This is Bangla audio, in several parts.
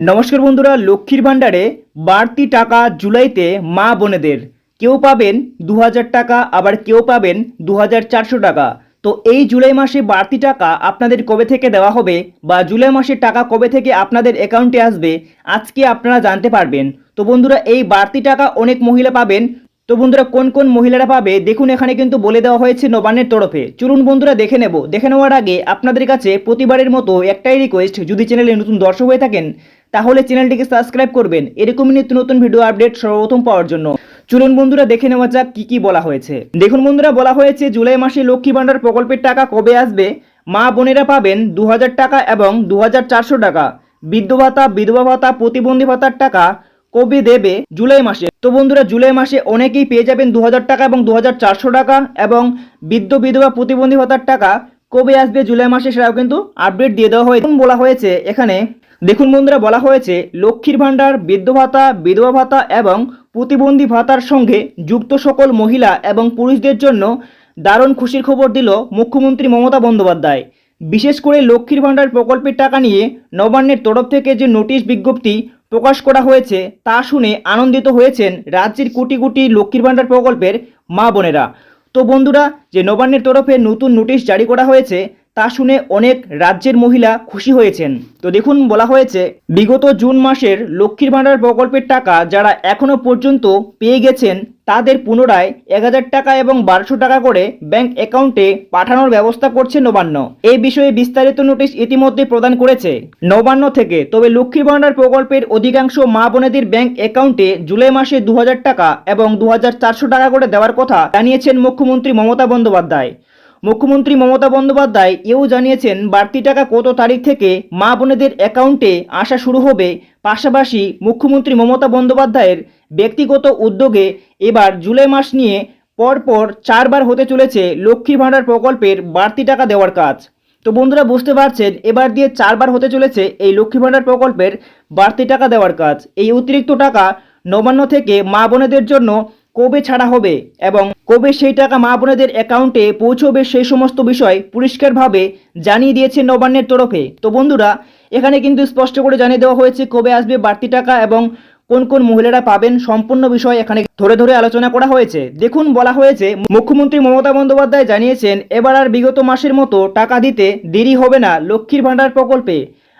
নমস্কার বন্ধুরা, লক্ষ্মীর ভাণ্ডারে বাড়তি টাকা জুলাইতে মা বোনেদের। কেউ পাবেন দু হাজার টাকা, আবার কেউ পাবেন দু হাজার চারশো টাকা। তো এই জুলাই মাসে বাড়তি টাকা আপনাদের কবে থেকে দেওয়া হবে বা জুলাই মাসের টাকা কবে থেকে আপনাদের অ্যাকাউন্টে আসবে, আজকে আপনারা জানতে পারবেন। তো বন্ধুরা, এই বাড়তি টাকা অনেক মহিলা পাবেন। তো বন্ধুরা, কোন কোন মহিলারা পাবে, দেখুন এখানে কিন্তু বলে দেওয়া হয়েছে নবান্নের তরফে। চলুন বন্ধুরা, দেখে নেব। দেখে নেওয়ার আগে আপনাদের কাছে প্রতিবারের মতো একটাই রিকোয়েস্ট যদি চ্যানেলে নতুন দর্শক হয়ে থাকেন তাহলে চ্যানেলটিকে সাবস্ক্রাইব করবেন। এরকমই নিত্য নতুন ভিডিও আপডেট সর্বপ্রথম পাওয়ার জন্য। চলুন বন্ধুরা, দেখে নেওয়া যাক কি কি বলা হয়েছে। দেখুন বন্ধুরা, বলা হয়েছে জুলাই মাসে লক্ষ্মী ভাণ্ডার প্রকল্পের টাকা কবে আসবে? মা বোনেরা পাবেন দু হাজার টাকা এবং দু হাজার চারশো টাকা। বৃদ্ধ ভাতা, বিধবা ভাতা, প্রতিবন্ধী ভাতার টাকা কবে দেবে? জুলাই মাসে। তো বন্ধুরা, জুলাই মাসে অনেকেই পেয়ে যাবেন দু হাজার টাকা এবং দু হাজার চারশো টাকা এবং বৃদ্ধ, বিধবা, প্রতিবন্ধী ভাতার টাকা কবে আসবে জুলাই মাসে সেটাও কিন্তু আপডেট দিয়ে দেওয়া হয়েছে। বলা হয়েছে এখানে দেখুন বন্ধুরা, বলা হয়েছে লক্ষ্মীর ভাণ্ডার বৃদ্ধ ভাতা, বিধবা ভাতা এবং প্রতিবন্ধী ভাতার সঙ্গে যুক্ত সকল মহিলা এবং পুরুষদের জন্য দারুণ খুশির খবর দিল মুখ্যমন্ত্রী মমতা বন্দ্যোপাধ্যায়। বিশেষ করে লক্ষ্মীর ভাণ্ডার প্রকল্পের টাকা নিয়ে নবান্নের তরফ থেকে যে নোটিশ বিজ্ঞপ্তি প্রকাশ করা হয়েছে, তা শুনে আনন্দিত হয়েছেন রাজ্যের কোটি কোটি লক্ষ্মীর ভাণ্ডার প্রকল্পের মা বোনেরা। তো বন্ধুরা, যে নবান্নের তরফে নতুন নোটিশ জারি করা হয়েছে তা শুনে অনেক রাজ্যের মহিলা খুশি হয়েছেন। তো দেখুন, বলা হয়েছে, বিগত জুন মাসের লক্ষ্মীর ভাণ্ডার প্রকল্পের টাকা যারা এখনও পর্যন্ত পেয়ে গেছেন, তাদের পুনরায় এক হাজার টাকা এবং বারোশো টাকা করে ব্যাংক অ্যাকাউন্টে পাঠানোর ব্যবস্থা করছে নবান্ন। এই বিষয়ে বিস্তারিত নোটিশ ইতিমধ্যে প্রদান করেছে নবান্ন থেকে। তবে লক্ষ্মীর ভাণ্ডার প্রকল্পের অধিকাংশ মা বোনেদের ব্যাংক অ্যাকাউন্টে জুলাই মাসে দু হাজার টাকা এবং দু হাজার চারশো টাকা করে দেওয়ার কথা জানিয়েছেন মুখ্যমন্ত্রী মমতা বন্দ্যোপাধ্যায়। মুখ্যমন্ত্রী মমতা বন্দ্যোপাধ্যায় এও জানিয়েছেন, বাড়তি টাকা কত তারিখ থেকে মা বোনেদের অ্যাকাউন্টে আসা শুরু হবে। পাশাপাশি মুখ্যমন্ত্রী মমতা বন্দ্যোপাধ্যায়ের ব্যক্তিগত উদ্যোগে এবার জুলাই মাস নিয়ে পরপর চারবার হতে চলেছে লক্ষ্মী ভাণ্ডার প্রকল্পের বাড়তি টাকা দেওয়ার কাজ। তো বন্ধুরা, বুঝতে পারছেন, এবার দিয়ে চারবার হতে চলেছে এই লক্ষ্মী ভাণ্ডার প্রকল্পের বাড়তি টাকা দেওয়ার কাজ। এই অতিরিক্ত টাকা নবান্ন থেকে মা বোনেদের জন্য কবে ছাড়া হবে এবং কবে সেই টাকা মা বোনেদের অ্যাকাউন্টে পৌঁছবে সেই সমস্ত বিষয় পরিষ্কারভাবে জানিয়ে দিয়েছে নবান্নের তরফে। তো বন্ধুরা, এখানে কিন্তু স্পষ্ট করে জানিয়ে দেওয়া হয়েছে কবে আসবে বাড়তি টাকা এবং কোন কোন মহিলারা পাবেন সম্পূর্ণ বিষয় এখানে ধরে ধরে আলোচনা করা হয়েছে। দেখুন, বলা হয়েছে, মুখ্যমন্ত্রী মমতা বন্দ্যোপাধ্যায় জানিয়েছেন, এবার আর বিগত মাসের মতো টাকা দিতে দেরি হবে না লক্ষ্মীর ভাণ্ডার প্রকল্পে।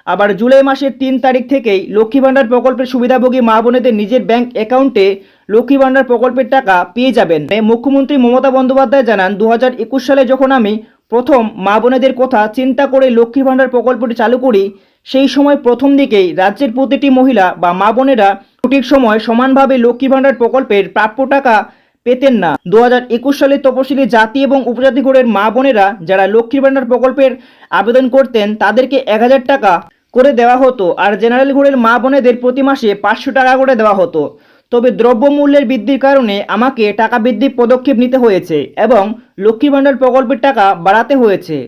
আবার জুলাই মাসের তিন তারিখ থেকেই লক্ষ্মী ভাণ্ডার প্রকল্পের সুবিধাভোগী মা বোনেদের নিজের ব্যাংক অ্যাকাউন্টে লক্ষ্মী ভাণ্ডার প্রকল্পের টাকা পেয়ে যাবেন। মুখ্যমন্ত্রী মমতা বন্দ্যোপাধ্যায় জানান দু হাজার একুশ সালে যখন আমি প্রথম মা বোনেদের কথা চিন্তা করে লক্ষ্মী ভাণ্ডার প্রকল্পটি চালু করি, সেই সময় প্রথম দিকেই রাজ্যের প্রতিটি মহিলা বা মা বোনেরা ছুটির সময় সমানভাবে লক্ষ্মী ভাণ্ডার প্রকল্পের প্রাপ্য টাকা পেতেন না। দু হাজার একুশ সালে তপশিলি জাতি এবং উপজাতি গড়ের মা বোনেরা যারা লক্ষ্মী ভাণ্ডার প্রকল্পের আবেদন করতেন, তাদেরকে এক হাজার টাকা করে দেওয়া হতো আর জেনারেল গড়ের মা বোনেদের প্রতি মাসে পাঁচশো টাকা করে দেওয়া হতো। তবে দ্রব্যমূল্যের বৃদ্ধির কারণে আমাকে টাকা বৃদ্ধির পদক্ষেপ নিতে হয়েছে এবং লক্ষ্মী ভাণ্ডার প্রকল্পের টাকা বাড়াতে হয়েছে।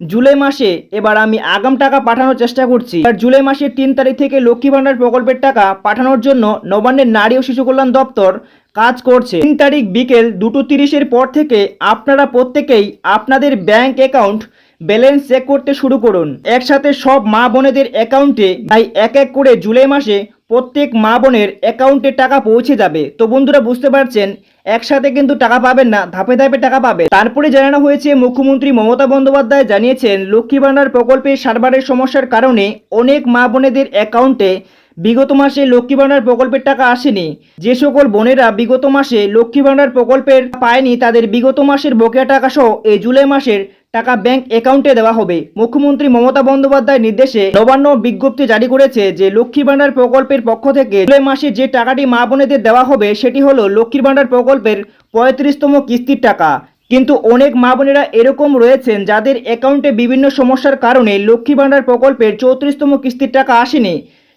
জুলাই মাসে এবার আমি আগাম টাকা পাঠানোর চেষ্টা করছি। আর জুলাই মাসের তিন তারিখ থেকে লক্ষ্মী ভাণ্ডার প্রকল্পের টাকা পাঠানোর জন্য নবান্নের নারী ও শিশু কল্যাণ দপ্তর কাজ করছে। তিন তারিখ বিকেল দুটো তিরিশের পর থেকে আপনারা প্রত্যেকেই আপনাদের ব্যাংক অ্যাকাউন্ট ব্যালেন্স চেক করতে শুরু করুন। একসাথে সব মা বোনেদের অ্যাকাউন্টে তাই এক এক করে জুলাই মাসে প্রত্যেক মা বোনের অ্যাকাউন্টে টাকা পৌঁছে যাবে। তো বন্ধুরা, বুঝতে পারছেন? একসাথে কিন্তু টাকা পাবেন না, ধাপে ধাপে টাকা পাবে তারপরে জানানো হয়েছে, মুখ্যমন্ত্রী মমতা বন্দ্যোপাধ্যায় জানিয়েছেন লক্ষ্মী ভাণ্ডার প্রকল্পে সার্ভারের সমস্যার কারণে অনেক মা বোনেদের অ্যাকাউন্টে বিগত মাসে লক্ষ্মী ভাণ্ডার প্রকল্পের টাকা আসেনি। যে সকল বোনেরা বিগত মাসে লক্ষ্মী ভাণ্ডার প্রকল্পের পায়নি, তাদের বিগত মাসের বকেয়া টাকা সহ এই জুলাই মাসের টাকা ব্যাংক অ্যাকাউন্টে দেওয়া হবে। মুখ্যমন্ত্রী মমতা বন্দ্যোপাধ্যায়ের নির্দেশে নবান্ন বিজ্ঞপ্তি জারি করেছে যে, লক্ষ্মী ভাণ্ডার প্রকল্পের পক্ষ থেকে জুলাই মাসে যে টাকাটি মা বোনেদের দেওয়া হবে, সেটি হলো লক্ষ্মীর ভাণ্ডার প্রকল্পের পঁয়ত্রিশতম কিস্তির টাকা। কিন্তু অনেক মা বোনেরা এরকম রয়েছেন যাদের অ্যাকাউন্টে বিভিন্ন সমস্যার কারণে লক্ষ্মী ভাণ্ডার প্রকল্পের চৌত্রিশতম কিস্তির টাকা আসেনি।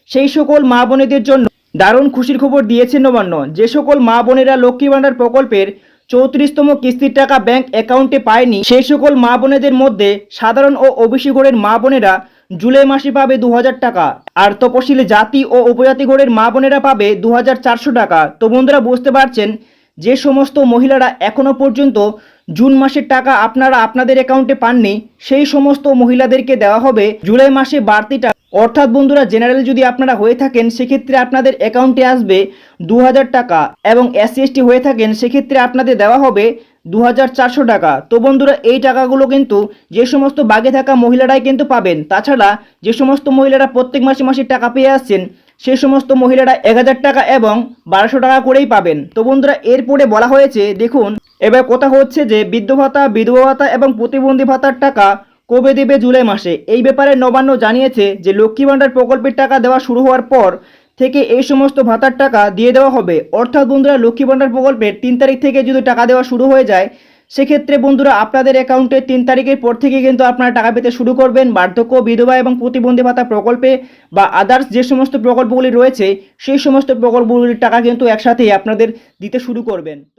সেই সকল মা বোনেদের জন্য দারুণ খুশির খবর দিয়েছে নবান্ন। যে সকল মা বোনেরা লক্ষ্মী ভাণ্ডার প্রকল্পের চৌত্রিশতম কিস্তির টাকা ব্যাংক অ্যাকাউন্টে পায়নি, সেই সকল মা বোনেদের মধ্যে সাধারণ ও ওবিসি গড়ের মা বোনেরা জুলাই মাসে পাবে দু টাকা। আর তপশিলি জাতি ও উপজাতি গড়ের মা বোনেরা পাবে দু হাজার চারশো টাকা। তো বন্ধুরা, বুঝতে পারছেন, যে সমস্ত মহিলারা এখনও পর্যন্ত জুন মাসের টাকা আপনারা আপনাদের অ্যাকাউন্টে পাননি, সেই সমস্ত মহিলাদেরকে দেওয়া হবে জুলাই মাসে বাড়তি টাকা। অর্থাৎ বন্ধুরা জেনারেল যদি আপনারা হয়ে থাকেন, সেক্ষেত্রে আপনাদের অ্যাকাউন্টে আসবে দু হাজার টাকা এবং এসসি এসটি হয়ে থাকেন, সেক্ষেত্রে আপনাদের দেওয়া হবে দু হাজার চারশো টাকা। তো বন্ধুরা, এই টাকাগুলো কিন্তু যে সমস্ত বাগে থাকা মহিলারাই কিন্তু পাবেন। তাছাড়া যে সমস্ত মহিলারা প্রত্যেক মাসে মাসে টাকা পেয়ে আসছেন সেই সমস্ত মহিলারা এক হাজার টাকা এবং বারোশো টাকা করেই পাবেন। তো বন্ধুরা, এরপরে বলা হয়েছে, দেখুন, এবার কথা হচ্ছে যে, বৃদ্ধ ভাতা, বিধবা ভাতা এবং প্রতিবন্ধী ভাতার টাকা কবে দেবে জুলাই মাসে? এই ব্যাপারে নবান্ন জানিয়েছে যে, লক্ষ্মী ভাণ্ডার প্রকল্পের টাকা দেওয়া শুরু হওয়ার পর থেকে এই সমস্ত ভাতার টাকা দিয়ে দেওয়া হবে। অর্থাৎ বন্ধুরা, লক্ষ্মী ভাণ্ডার প্রকল্পের তিন তারিখ থেকে যদি টাকা দেওয়া শুরু হয়ে যায়, সেক্ষেত্রে বন্ধুরা, আপনাদের অ্যাকাউন্টে তিন তারিখের পর থেকে কিন্তু আপনারা টাকা পেতে শুরু করবেন। বার্ধক্য, বিধবা এবং প্রতিবন্ধী ভাতা প্রকল্পে বা আদার্স যে সমস্ত প্রকল্পগুলি রয়েছে, সেই সমস্ত প্রকল্পগুলির টাকা কিন্তু একসাথেই আপনাদের দিতে শুরু করবেন।